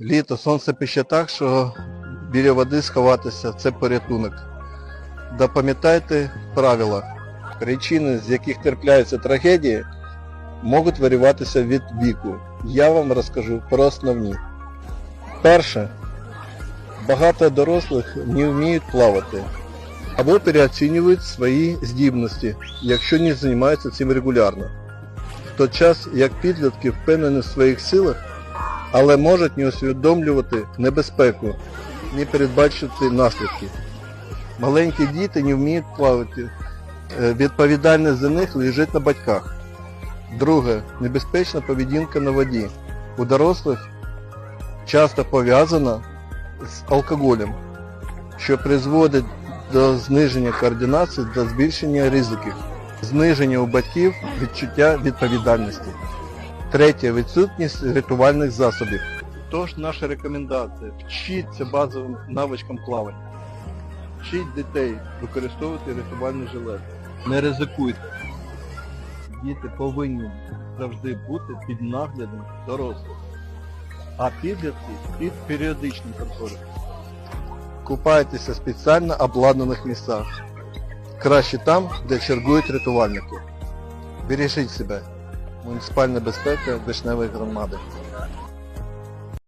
Літо, сонце пище так, що біля води сховатися це порятунок. Запам'ятайте правила. Причини, з яких терпляються трагедії, можуть варюватися від віку. Я вам розкажу про основні. Перше. Багато дорослих не вміють плавати або переоцінюють свої здібності, якщо не займаються цим регулярно. В той час, як підлітки впевнені в своїх силах, але можуть не усвідомлювати небезпеку, не передбачити наслідки. Маленькі діти не вміють плавати. Е, Відповідальність за них лежить на батьках. Друге, небезпечна поведінка на воді. У дорослих часто пов'язана з алкоголем, що призводить до зниження координації та збільшення ризиків, зниження у батьків відчуття відповідальності. Третє відсутність рятувальних засобів. Тож наша рекомендація вчіться базовим навичкам плавання. Вчіть дітей використовувати рятувальний жилет. Не ризикуйте. Діти повинні завжди бути під наглядом дорослих, а підлітки під періодичним контролем. Купайтеся в спеціально обладнаних місцях. Краще там, де чергують рятувальники. Бережіть себе. Муніципальна безпека Вишневої громади.